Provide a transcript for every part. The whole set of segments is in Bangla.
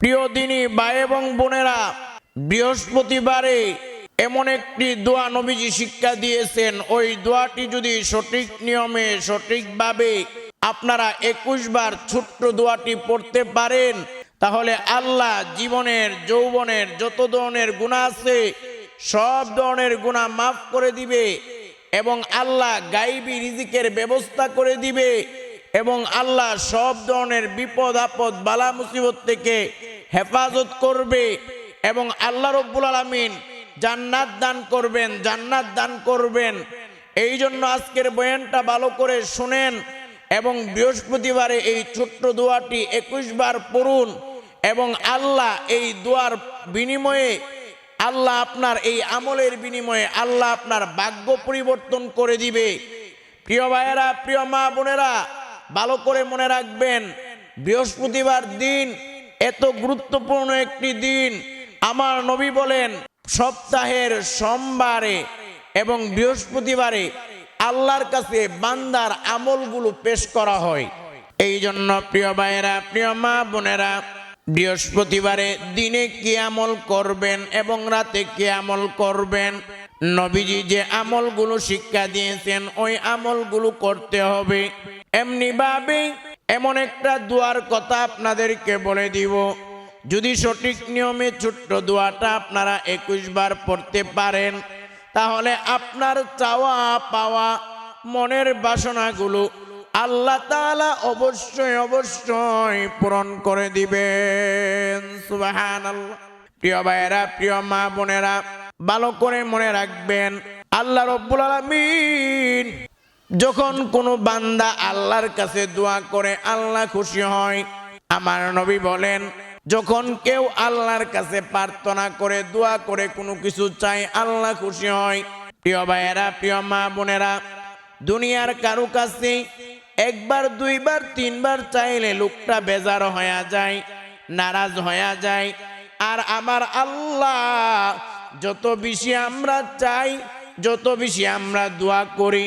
প্রিয় দিনী ভাই এবং বোনেরা, বৃহস্পতিবারে এমন একটি দোয়া নবীজি শিক্ষা দিয়েছেন। ওই দোয়াটি যদি সঠিক নিয়মে, সঠিকভাবে আপনারা একুশ বার ছোট্ট দোয়াটি পড়তে পারেন, তাহলে আল্লাহ জীবনের, যৌবনের যত ধরনের গুণা আছে, সব ধরনের গুণা মাফ করে দিবে এবং আল্লাহ গাইবি রিজিকের ব্যবস্থা করে দিবে এবং আল্লাহ সব ধরনের বিপদ আপদ বালা মুসিবত থেকে হেফাজত করবে এবং আল্লাহ রব্বুল আলমিন জান্নাত দান করবেন, জান্নাত দান করবেন। এই জন্য আজকের বয়ানটা ভালো করে শুনেন এবং বৃহস্পতিবারে এই ছোট্ট দোয়াটি একুশ বার পড়ুন এবং আল্লাহ এই দোয়ার বিনিময়ে আল্লাহ আপনার এই আমলের বিনিময়ে আল্লাহ আপনার ভাগ্য পরিবর্তন করে দিবে। প্রিয় ভাইয়েরা, প্রিয় মা বোনেরা, ভালো করে মনে রাখবেন, বৃহস্পতিবার দিন এত গুরুত্বপূর্ণ একটি দিন। আমার নবী বলেন, সপ্তাহের সোমবারে এবং বৃহস্পতিবারে আল্লাহর কাছে বান্দার আমলগুলো পেশ করা হয়। এই জন্য প্রিয় ভাইয়েরা, প্রিয় মা বোনেরা, বৃহস্পতিবারে দিনে কি আমল করবেন এবং রাতে কি আমল করবেন? নবীজি যে আমলগুলো শিক্ষা দিয়েছেন, ওই আমলগুলো করতে হবে। এমনি ভাবে এমন একটা দুয়ার কথা আপনাদেরকে বলে দিব। যদি সঠিক নিয়মে ছোট্ট দোয়াটা আপনারা একুশ বার পড়তে পারেন, তাহলে আপনার চাওয়া পাওয়া মনের বাসনাগুলো আল্লাহ তালা অবশ্যই অবশ্যই পূরণ করে দিবেন। সুবাহান প্রিয় ভাইয়েরা, প্রিয় মা বোনেরা, ভালো করে মনে রাখবেন, আল্লাহ রব্বুল আলমিন যখন কোনো বান্দা আল্লাহর কাছে দোয়া করে, আল্লাহ খুশি হয়। আমার নবী বলেন, যখন কেউ আল্লাহর কাছে প্রার্থনা করে, দোয়া করে কোনো কিছু চাই আল্লাহ খুশি হয়। প্রিয় ভাইয়েরা, প্রিয় মা বোনেরা, দুনিয়ার কারও কাছে একবার, দুইবার, তিনবার চাইলে লোকটা বেজার হয়ে যায়, নারাজ হয়ে যায়। আর আমার আল্লাহ, যত বেশি আমরা চাই, যত বেশি আমরা দোয়া করি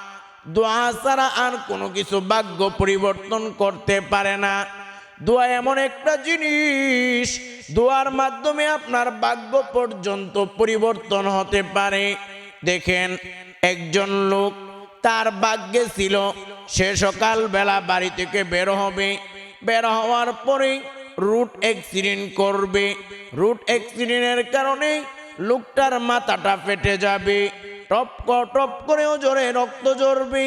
দোয়া ছাড়া আর কোনো কিছু ভাগ্য পরিবর্তন করতে পারে না। দোয়া এমন একটা জিনিস, দোয়ার মাধ্যমে আপনার ভাগ্য পর্যন্ত পরিবর্তন হতে পারে। দেখেন, একজন লোক তার ভাগ্যে ছিল, সে সকালবেলা বাড়ি থেকে বের হবে। বের হওয়ার পরে রুট অ্যাক্সিডেন্ট করবে। রুট অ্যাক্সিডেন্টের কারণে লোকটার মাথাটা ফেটে যাবে। টপ টপ করেও জোরে রক্ত জড়বে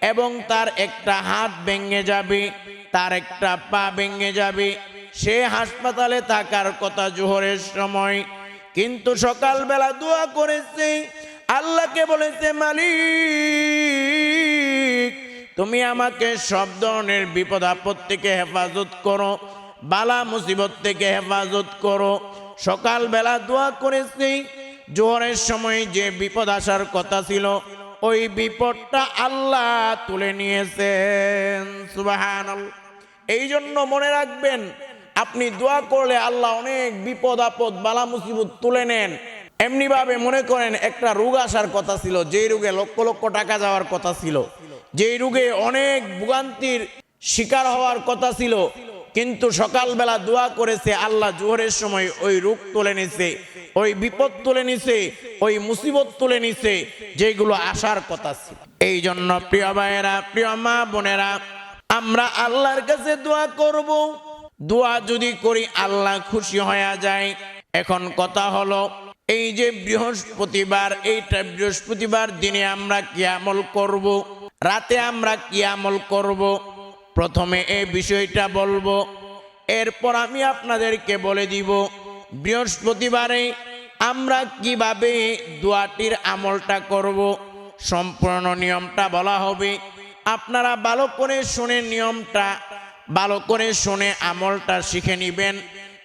এবং তার একটা হাত ভেঙে যাবে, তার একটা পা ভেঙে যাবে। সে হাসপাতালে থাকার কথা জোহরের সময়। কিন্তু সকালবেলা দোয়া করেছে, আল্লাহকে বলেছে, মালিক, তুমি আমাকে সব ধরনের বিপদ আপদ থেকে হেফাজত করো, বালা মুসিবত থেকে হেফাজত করো। সকালবেলা দোয়া করেছি জোহরের সময় যে বিপদ আসার কথা ছিল, ওই বিপদটা আল্লাহ তুলে নিয়েছেন। সুবাহান এই জন্য মনে রাখবেন, আপনি দোয়া করলে আল্লাহ অনেক বিপদ, আপদ, বালা, মুসিবত তুলে নেন। এমনি ভাবে মনে করেন, একটা রোগ আসার কথা ছিল, যেই রোগে লক্ষ লক্ষ টাকা যাওয়ার কথা ছিল, যেই রোগে অনেক ভোগান্তির শিকার হওয়ার কথা ছিল কিন্তু সকালবেলা দোয়া করেছে, আল্লাহ জোহরের সময় ওই রূপ তুলে নিছে, ওই বিপদ তুলে নিছে, ওই মুসিবত তুলে নিছে, যেগুলো আসার কথা ছিল। এই জন্য প্রিয় ভাইয়েরা, প্রিয় মা বোনেরা, আমরা আল্লাহর কাছে দোয়া করব। দোয়া যদি করি, আল্লাহ খুশি হয়ে যায়। এখন কথা হলো, এই যে বৃহস্পতিবার, এইটা বৃহস্পতিবার দিনে আমরা কি আমল করব? রাতে আমরা কি আমল করব? প্রথমে এই বিষয়টা বলব। এরপর আমি আপনাদেরকে বলে দিব, বৃহস্পতিবারে আমরা কীভাবে দোয়াটির আমলটা করব, সম্পূর্ণ নিয়মটা বলা হবে। আপনারা ভালো করে শুনে নিয়মটা, ভালো করে শুনে আমলটা শিখে নেবেন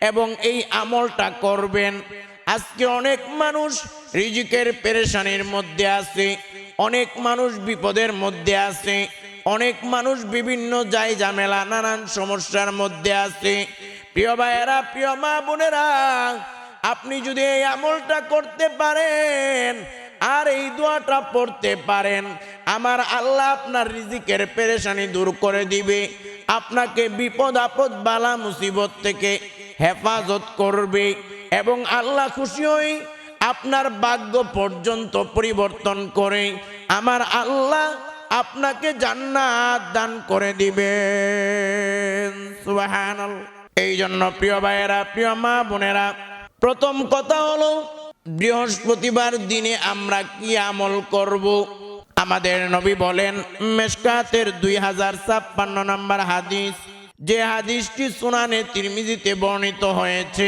এবং এই আমলটা করবেন। আজকে অনেক মানুষ রিজিকের পেরেশানির মধ্যে আছে, অনেক মানুষ বিপদের মধ্যে আছে অনেক মানুষ বিভিন্ন যাই ঝামেলা, নানান সমস্যার মধ্যে আছে। প্রিয় ভাইয়েরা, প্রিয় মা বোনেরা, আপনি যদি এই আমলটা করতে পারেন আর এই দোয়াটা পড়তে পারেন, আমার আল্লাহ আপনার রিজিকের পেরেশানি দূর করে দিবে। আপনাকে বিপদ, আপদ, বালা, মুসিবত থেকে হেফাজত করবে এবং আল্লাহ খুশি হই আপনার ভাগ্য পর্যন্ত পরিবর্তন করে। আমার আল্লাহ আপনাকে জান্নাত দান করে দিবেন। সুবহানাল্লাহ এই জন্য প্রিয় ভাইয়েরা, প্রিয় মা বোনেরা, প্রথম কথা হলো, বৃহস্পতিবার দিনে আমরা কি আমল করব? আমাদের নবী বলেন, মেশকাতের দুই হাজার ছাপ্পান্ন নম্বর হাদিস। যে হাদিসটি সুনানে তিরমিজিতে বর্ণিত হয়েছে,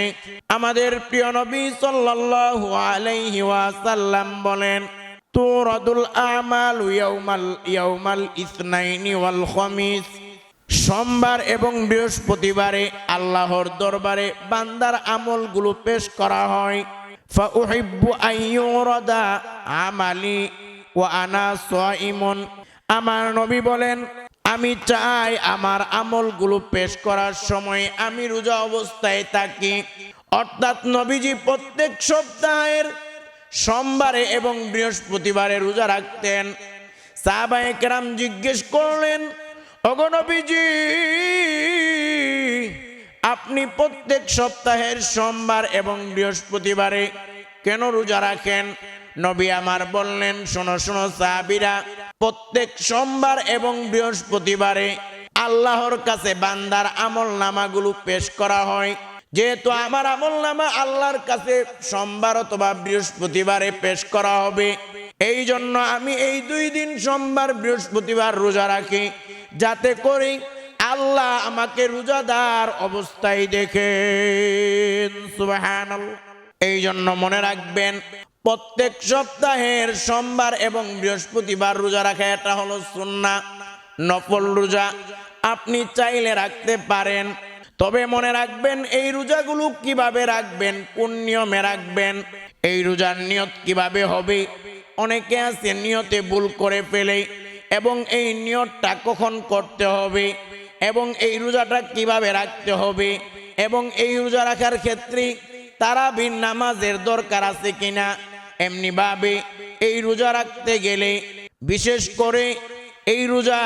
আমাদের প্রিয় নবী সাল্লাল্লাহু আলাইহি ওয়াসাল্লাম বলেন তুরাদুল আমাল ইয়াউমাল ইয়াউমাল ইসনাইনি ওয়াল খামিস। সোমবার এবং বৃহস্পতিবারে আল্লাহর দরবারে বান্দার আমলগুলো পেশ করা হয়। ফাউহিব্বু আইয়ুরাদা আমালি ওয়া আনা সাইমুন। আমার নবী বলেন, আমি চাই আমার আমলগুলো পেশ করার সময় আমি রোজা অবস্থায় থাকি। অর্থাৎ নবীজি প্রত্যেক সপ্তাহের সোমবারে এবং বৃহস্পতিবারে রোজা রাখতেন। সাহাবায়ে কেরাম জিজ্ঞেস করলেন অগনবীজি আপনি প্রত্যেক সপ্তাহের সোমবার এবং বৃহস্পতিবারে কেন রোজা রাখেন? নবী আমার বললেন, শোনো শোনো সাহাবিরা, প্রত্যেক সোমবার এবং বৃহস্পতিবারে আল্লাহর কাছে বান্দার আমল নামাগুলো পেশ করা হয়। যেহেতু আমার আমল নামা আল্লাহর কাছে সোমবার অথবা বৃহস্পতিবারে পেশ করা হবে, এই জন্য আমি এই দুই দিন সোমবার, বৃহস্পতিবার রোজা রাখি, যাতে করে আল্লাহ আমাকে রোজাদার অবস্থায় সুবহানাল্লাহ। এই জন্য মনে রাখবেন, প্রত্যেক সপ্তাহের সোমবার এবং বৃহস্পতিবার রোজা রাখা এটা হলো সুন্না নফল রোজা। আপনি চাইলে রাখতে পারেন তবে মনে রাখবেন, এই রোজাগুলো কীভাবে রাখবেন, কোন নিয়মে রাখবেন, এই রোজার নিয়ত কীভাবে হবে, অনেকে আছে নিয়তে ভুল করে ফেলে, এবং এই নিয়তটা কখন করতে হবে, এবং এই রোজাটা কীভাবে রাখতে হবে, এবং এই রোজা রাখার ক্ষেত্রে তারাবির নামাজের দরকার আছে কিনা, এমনিভাবে এই রোজা রাখতে গেলে, বিশেষ করে এই রোজা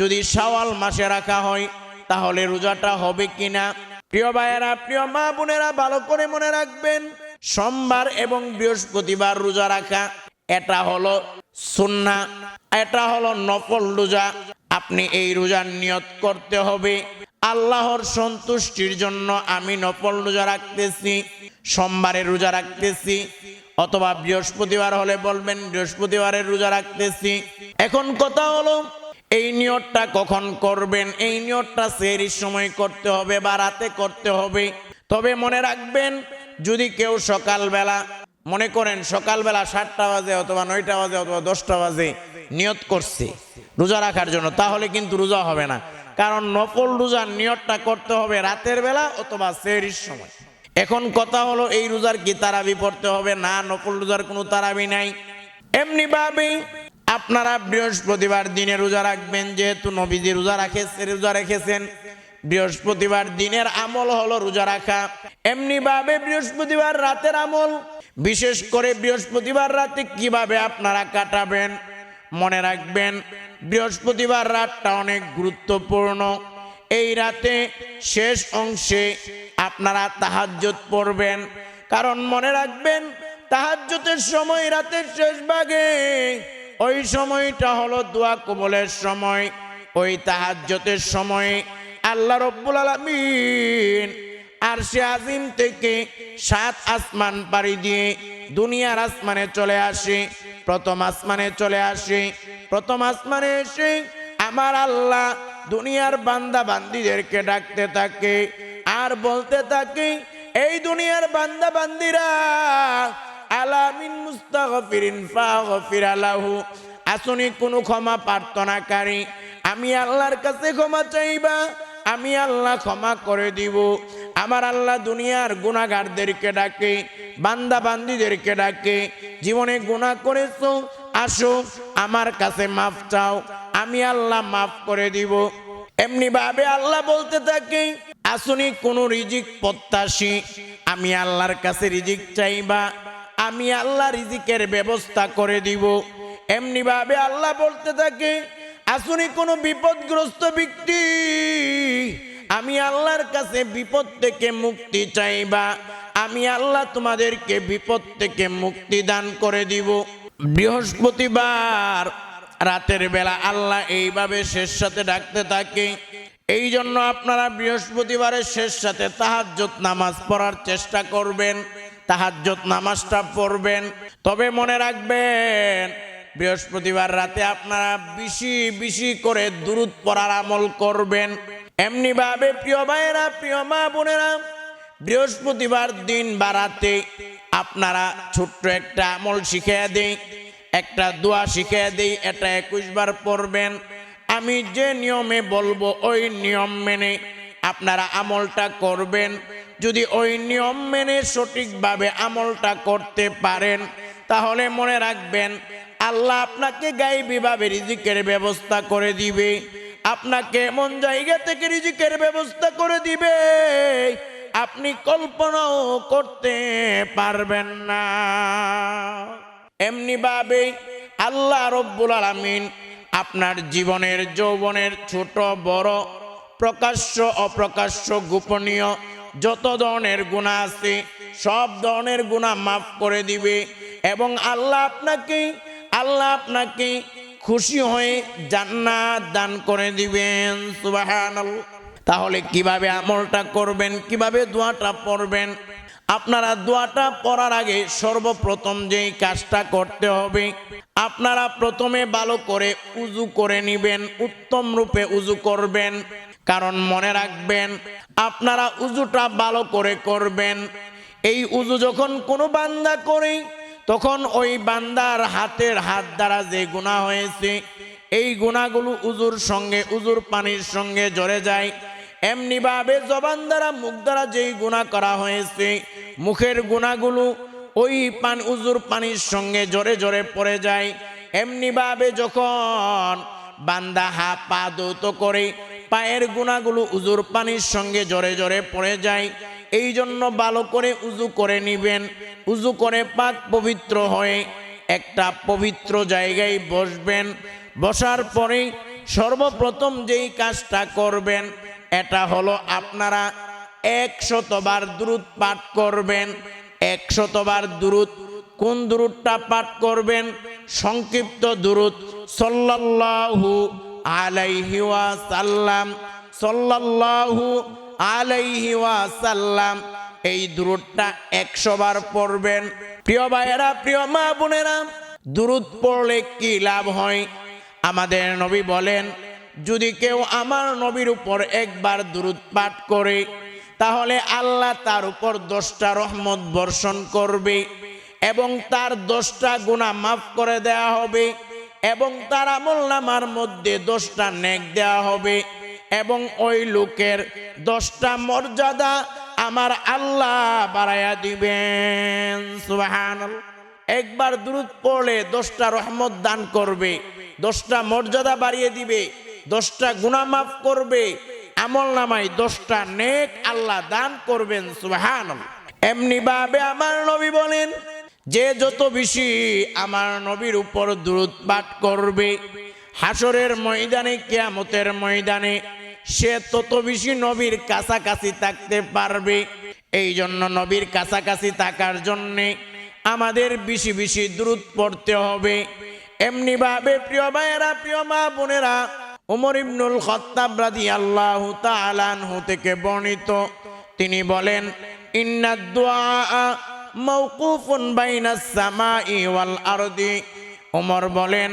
যদি শাওয়াল মাসে রাখা হয় তাহলে রোজাটা হবে কিনা? প্রিয় ভাইয়েরা, প্রিয় মা বোনেরা, ভালো করে মনে রাখবেন, সোমবার এবং বৃহস্পতিবার রোজা রাখা, এটা হলো সুন্না এটা হলো নফল রোজা। আপনি এই রোজার নিয়ত করতে হবে। আল্লাহর সন্তুষ্টির জন্য আমি নফল রোজা রাখতেছি, সোমবারে রোজা রাখতেছি, অথবা বৃহস্পতিবার হলে বলবেন বৃহস্পতিবারের রোজা রাখতেছি। এখন কথা হলো এই নিয়তটা কখন করবেন? এই নিয়তটা সেরির সময় করতে হবে বা রাতে করতে হবে। তবে মনে রাখবেন, যদি কেউ সকালবেলা, মনে করেন সকালবেলা সাতটা বাজে অথবা নয়টা বাজে অথবা দশটা বাজে নিয়ত করছে রোজা রাখার জন্য, তাহলে কিন্তু রোজা হবে না। কারণ নফল রোজার নিয়তটা করতে হবে রাতের বেলা অথবা সেরির সময়। এখন কথা হলো, এই রোজার কি তারাবি পড়তে হবে? না, নফল রোজার কোনো তারাবি নাই। এমনি ভাবে আপনারা বৃহস্পতিবার দিনে রোজা রাখবেন, যেহেতু নবীজি রোজা রাখে রোজা রেখেছেন। বৃহস্পতিবার দিনের আমল হলো রোজা রাখা। এমনি ভাবে বৃহস্পতিবার রাতের আমল, বিশেষ করে বৃহস্পতিবার রাতে কীভাবে আপনারা কাটাবেন, মনে রাখবেন, বৃহস্পতিবার রাতটা অনেক গুরুত্বপূর্ণ। এই রাতে শেষ অংশে আপনারা তাহাজ্জুদ পড়বেন, কারণ মনে রাখবেন, তাহাজ্জুদের সময় রাতের শেষ ভাগে ওই সময়টা হলো দোয়া কবলের সময়, ওই তাহাজ্জুদের সময়। আল্লাহ রব্বুল আলামিন আর সে আজিম থেকে সাত আসমান পাড়ি দিয়ে দুনিয়ার আসমানে চলে আসে, প্রথম আসমানে চলে আসে, প্রথম আসমানে এসে আমার আল্লাহ দুনিয়ার বান্দা বান্দিদেরকে ডাকতে থাকে আর বলতে থাকে, এই দুনিয়ার বান্দা বান্দিরা আলামিন মুস্তাগফিরিন ফাগফির আলাহু। আসুনি, কোনো ক্ষমা প্রার্থনাকারী, আমি আল্লাহর কাছে ক্ষমা চাইবা, আমি আল্লাহ ক্ষমা করে দিব। আমার আল্লাহ দুনিয়ার গুণাগারদেরকে ডাকে, বান্দা বান্দিদেরকে ডাকে, জীবনে গুণা করেছ, আসো, আমার কাছে মাফ চাও, আমি আল্লাহ মাফ করে দিব। এমনি ভাবে আল্লাহ বলতে থাকে, আসুনি, কোন রিজিক প্রত্যাশী, আমি আল্লাহর কাছে রিজিক চাইবা। আমি আল্লাহ রিজিকের ব্যবস্থা করে দিব। এমনি ভাবে আল্লাহ বলতে থাকে, আসুনি কোনো বিপদগ্রস্ত ব্যক্তি, আমি আল্লাহর কাছে বিপদ থেকে মুক্তি চাইবা, আমি আল্লাহ তোমাদেরকে বিপদ থেকে মুক্তি দান করে দিব। বৃহস্পতিবার রাতের বেলা আল্লাহ এইভাবে শেষ সাথে ডাকতে থাকে এই জন্য আপনারা বৃহস্পতিবারের শেষ সাথে তাহাজ্জত নামাজ পড়ার চেষ্টা করবেন। তাহাজ্জত নামাজটা পড়বেন। তবে মনে রাখবেন, বৃহস্পতিবার রাতে আপনারা বেশি বেশি করে দূরত পড়ার আমল করবেন। এমনি ভাবে প্রিয় ভাইয়েরা, প্রিয় মা বোনেরা, বৃহস্পতিবার দিন বা রাতে আপনারা ছোট্ট একটা আমল শিখিয়ে দেই, একটা দোয়া শিখিয়ে দেই, এটা একুশ বার পড়বেন। আমি যে নিয়মে বলব, ওই নিয়ম মেনে আপনারা আমলটা করবেন। যদি ওই নিয়ম মেনে সঠিকভাবে আমলটা করতে পারেন, তাহলে মনে রাখবেন, আল্লাহ আপনাকে গাইবিভাবে রিজিকের ব্যবস্থা করে দিবে। আপনাকে এমন জায়গা থেকে রিজিকের ব্যবস্থা করে দিবে, আপনি কল্পনাও করতে পারবেন না। এমনি ভাবে আল্লাহ রব্বুল আলামিন আপনার জীবনের যৌবনের ছোট, বড়, প্রকাশ্য, অপ্রকাশ্য, গোপনীয় যত ধরনের গুণা আছে, সব ধরনের গুণা মাফ করে দিবে এবং আল্লাহ আপনাকে আল্লাহ আপনাকে খুশি হয়ে জান্নাত দান করে দিবেন। সুবাহান তাহলে কীভাবে আমলটা করবেন, কীভাবে দোয়াটা পড়বেন আপনারা দোয়াটা পড়ার আগে সর্বপ্রথম যেই কাজটা করতে হবে, আপনারা প্রথমে ভালো করে উজু করে নিবেন, উত্তম রূপে উজু করবেন, কারণ মনে রাখবেন আপনারা উজুটা ভালো করে করবেন। এই উজু যখন কোনো বান্দা করে, তখন ওই বান্দার হাতের হাত দ্বারা যে গুণা হয়েছে, এই গুণাগুলো উজুর সঙ্গে, উজুর পানির সঙ্গে জড়ে যায়। এমনি ভাবে জবান দ্বারা, মুখ দ্বারা যেই গুণা করা হয়েছে, মুখের গুণাগুলো ওই পান, উজুর পানির সঙ্গে জোরে জোরে পড়ে যায়। এমনি ভাবে যখন বান্দা হা পা দৌত করে পায়ের গুণাগুলো উজুর পানির সঙ্গে জোরে জোরে পড়ে যায়, এই জন্য ভালো করে উজু করে নিবেন। উজু করে পাক পবিত্র হয়ে একটা পবিত্র জায়গায় বসবেন। বসার পরে সর্বপ্রথম যেই কাজটা করবেন এটা হলো আপনারা একশতবার দ্রুত পাঠ করবেন। একশতবার দ্রুত কোন দ্রুতটা পাঠ করবেন? সংক্ষিপ্ত দ্রুত সল্লাল্লাহু আলাইহি ওয়াসাল্লাম। সল্লাল্লাহু আলাইহি ওয়াসাল্লাম। এই দ্রুতটা একশো বার পড়বেন। প্রিয় ভাইয়েরা, প্রিয় মা বোনেরা দ্রুত পড়লে কি লাভ হয়? আমাদের নবী বলেন যদি কেউ আমার নবীর উপর একবার দূরত পাঠ করে, তাহলে আল্লাহ তার উপর দশটা রহমত বর্ষণ করবে এবং তার দশটা গুণা মাফ করে দেয়া হবে এবং তার আমল নামার মধ্যে দশটা নেক দেওয়া হবে এবং ওই লোকের দশটা মর্যাদা আমার আল্লাহ বাড়াইয়া দিবেন। সুবহানাল্লাহ। একবার দূরত পড়লে দশটা রহমত দান করবে, দশটা মর্যাদা বাড়িয়ে দিবে দশটা গুণা মাফ করবে। আমল নামাই দশটা নেক আল্লাহ দান করবেন সুহান এমনি ভাবে আমার নবী বলেন, যে যত বেশি আমার নবীর উপর দূরত পাঠ করবে হাসরের ময়দানে, কেয়ামতের ময়দানে, সে তত বেশি নবীর কাছাকাছি থাকতে পারবে। এই জন্য নবীর কাছাকাছি থাকার জন্যে আমাদের বেশি বেশি দূরত পড়তে হবে। এমনি ভাবে প্রিয় ভাইয়েরা, প্রিয় মা বোনেরা উমর ইবনুল খত্তাব রাদিয়াল্লাহু তাআলা আনহু থেকে বর্ণিত। তিনি বলেন, ইন্না দুআ মাওকুফুন বাইনাস সামাই ওয়াল ওমর বলেন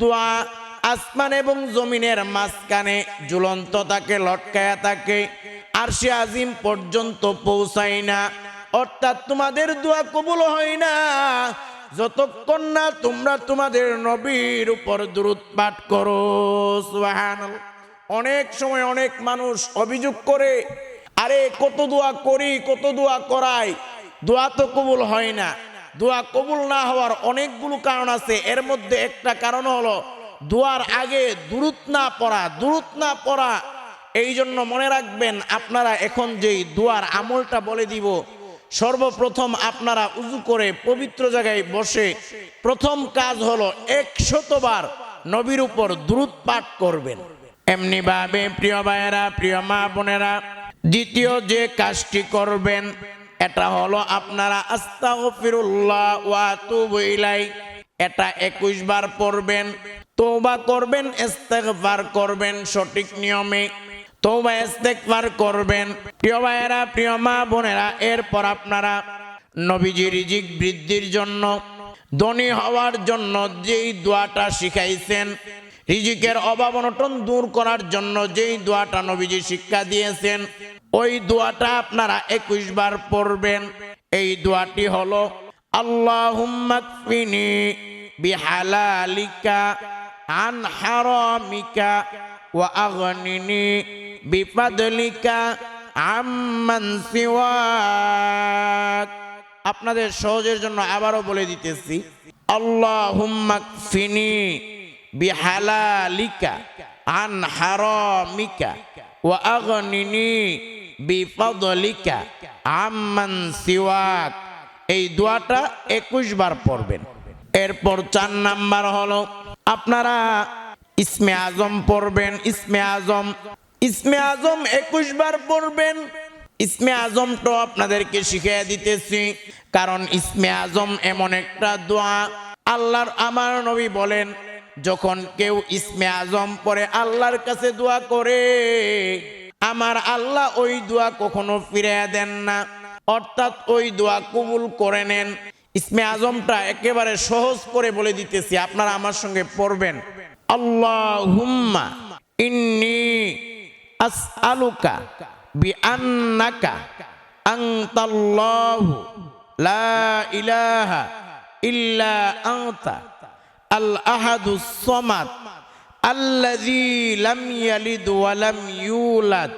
দোয়া আসমান এবং জমিনের মাঝখানে ঝুলন্ত তাকে, লটকায়া থাকে আর সে আজিম পর্যন্ত পৌঁছায় না। অর্থাৎ তোমাদের দোয়া কবুল হয় না। যতক্ষণ না তোমরা তোমাদের নবীর উপর দূরত পাঠ করো অনেক সময় অনেক মানুষ অভিযোগ করে, আরে কত দোয়া করি, কত দোয়া করাই, দোয়া তো কবুল হয় না। দোয়া কবুল না হওয়ার অনেকগুলো কারণ আছে। এর মধ্যে একটা কারণ হলো, দোয়ার আগে দূরত না পড়া দূরত না পড়া এই জন্য মনে রাখবেন, আপনারা এখন যেই দোয়ার আমলটা বলে দিব সর্বপ্রথম আপনারা উজু করে পবিত্র জায়গায় বসে প্রথম কাজ হলো একশতবার নবীর উপর দ্রুত পাঠ করবেন। এমনি ভাবে প্রিয় ভাইয়েরা, প্রিয় মা বোনেরা, দ্বিতীয় যে কাজটি করবেন, এটা হলো আপনারা আস্তাগফিরুল্লাহ ওয়া আতুবু ইলাই, এটা একুশ বার পড়বেন, তওবা করবেন, ইস্তেগফার করবেন সঠিক নিয়মে। তওবা ইস্তেগফার করবেন। প্রিয় ভাইয়েরা, প্রিয় মা বোনেরা, এরপর আপনারা নবীজি রিজিক বৃদ্ধির জন্য, ধনী হওয়ার জন্য যেই দোয়াটা শিখাইছেন, রিজিকের অভাব অনটন দূর করার জন্য যেই দোয়াটা নবীজি শিক্ষা দিয়েছেন, ওই দোয়াটা আপনারা একুশ বার পড়বেন। এই দোয়াটি হলো আল্লাহুম্মাকফিনি বিহালালিকা আন হারামিকা ওয়া আগনিনি বিফাদলিকা আম্মান সিওয়াক। আপনাদের সহজের জন্য আবারও বলে দিতেছি আল্লাহুম্মাকফিনি বিহালালিকা আন হারামিকা ওয়া আগনিনি বিফাদলিকা আম্মান এই দোয়াটা একুশ বার পড়বেন। এরপর চার নাম্বার হলো, আপনারা ইসমে আজম পড়বেন। ইসমে আজম ইসমে আজম একুশ বার পড়বেন। ইসমে আজমটা আপনাদেরকে শিখিয়ে দিতেছি, কারণ ইসমে আজম এমন একটা দোয়া। আল্লাহর আমার নবী বলেন, যখন কেউ ইসমে আজম পরে আল্লাহর কাছে দোয়া করে, আমার আল্লাহ ওই দোয়া কখনো ফিরে দেন না। অর্থাৎ ওই দোয়া কবুল করে নেন। ইসমে আজমটা একেবারে সহজ করে বলে দিতেছি, আপনারা আমার সঙ্গে পড়বেন। আল্লাহ হুম্মা ইন্নি আসআলুকা বিআন্নাকা আনতাল্লাহু লা ইলাহা ইল্লা আনতা আল আহাদুস সামাদ লাম ইয়ালিদ ওয়া লাম ইউলাদ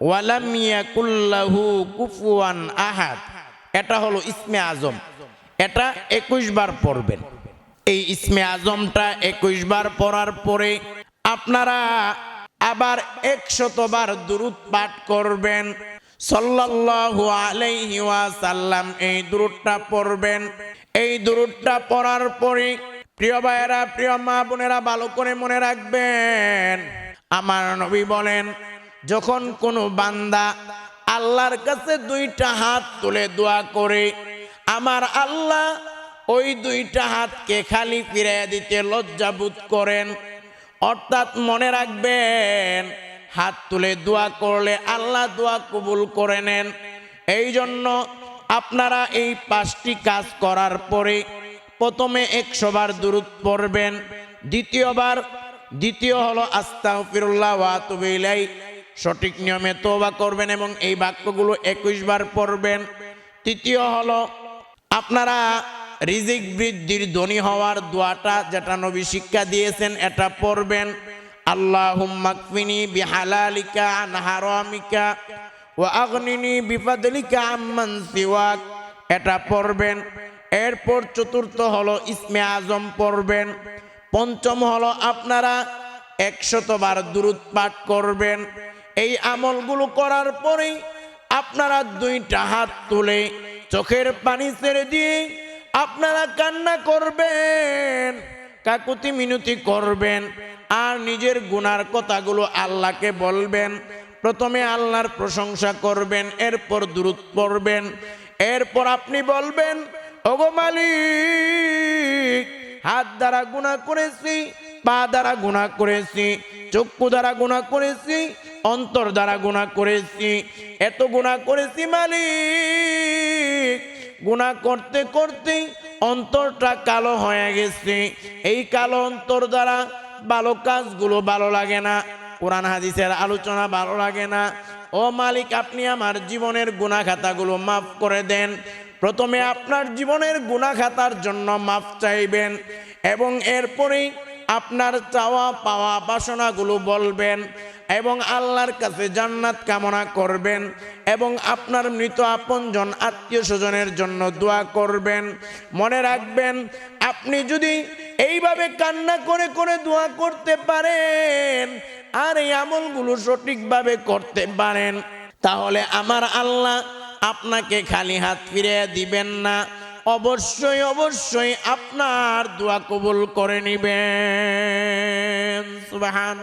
ওয়া লাম ইয়াকুল লাহু আহাদ এটা হলো ইসমে আজম। এটা একুশ বার পড়বেন। এই ইসমে আজমটা একুশ বার পড়ার পরে আপনারা আবার একশতবার দুরুদ পাঠ করবেন। সাল্লাল্লাহু আলাইহি ওয়াসাল্লাম এই দুরুদটা পড়বেন। এই দুরুদটা পড়ার পরে প্রিয় ভাইয়েরা, প্রিয় মা বোনেরা, ভালো করে মনে রাখবেন। আমার নবী বলেন, যখন কোনো বান্দা আল্লাহর কাছে দুইটা হাত তুলে দোয়া করে, আমার আল্লাহ ওই দুইটা হাতকে খালি ফিরিয়ে দিতে লজ্জাবোধ করেন। অর্থাৎ মনে রাখবেন, হাত তুলে দোয়া করলে আল্লাহ দোয়া কবুল করে নেন। এই জন্য আপনারা এই পাঁচটি কাজ করার পরে প্রথমে একশো বার দূরত পড়বেন, দ্বিতীয়বার, দ্বিতীয় হলো আস্তাগফিরুল্লাহ ওয়া আতুবু সঠিক নিয়মে তোবা করবেন এবং এই বাক্যগুলো একুশ বার পড়বেন। তৃতীয় হলো আপনারা রিজিক বৃদ্ধির ধনী হওয়ার দোয়াটা যেটা নবী শিক্ষা দিয়েছেন, এটা পড়বেন। আল্লাহুম্মাকফিনি বিহালালিকা আন হারামিকা ওয়া আগনিনি বিফাদলিকা আম্মান সিওয়াক। এটা পড়বেন। এরপর চতুর্থ হলো ইসমে আজম পড়বেন। পঞ্চম হলো আপনারা একশতবার দূরত পাঠ করবেন। এই আমলগুলো করার পরেই আপনারা দুইটা হাত তুলে চোখের পানি ছেড়ে দিয়ে আপনারা কান্না করবেন, কাকুতি মিনতি করবেন, আর নিজের গুনার কথাগুলো আল্লাহকে বলবেন, প্রথমে আল্লাহর প্রশংসা করবেন, এরপর দূরত পড়বেন, এরপর আপনি বলবেন, ওগো মালিক, হাত দ্বারা গুণা করেছি, পা দ্বারা গুণা করেছি, চক্ষু দ্বারা গুণা করেছি, অন্তর দ্বারা গুণা করেছি, এত গুণা করেছি মালিক গুণা করতে করতে অন্তরটা কালো হয়ে গেছে। এই কালো অন্তর দ্বারা ভালো কাজগুলো ভালো লাগে না, কোরআন হাদিসের আলোচনা ভালো লাগে না। ও মালিক, আপনি আমার জীবনের গুণা খাতাগুলো মাফ করে দেন। প্রথমে আপনার জীবনের গুণা খাতার জন্য মাফ চাইবেন এবং এরপরেই আপনার চাওয়া পাওয়া বাসনাগুলো বলবেন। এবং আল্লাহর কাছে জান্নাত কামনা করবেন এবং আপনার মৃত আপনজন আত্মীয় স্বজনের জন্য দোয়া করবেন। মনে রাখবেন, আপনি যদি এইভাবে কান্না করে করে দোয়া করতে পারেন আর এই আমলগুলো সঠিকভাবে করতে পারেন, তাহলে আমার আল্লাহ আপনাকে খালি হাত ফিরিয়ে দিবেন না। অবশ্যই অবশ্যই আপনার দোয়া কবুল করে নিবেন। সুবহান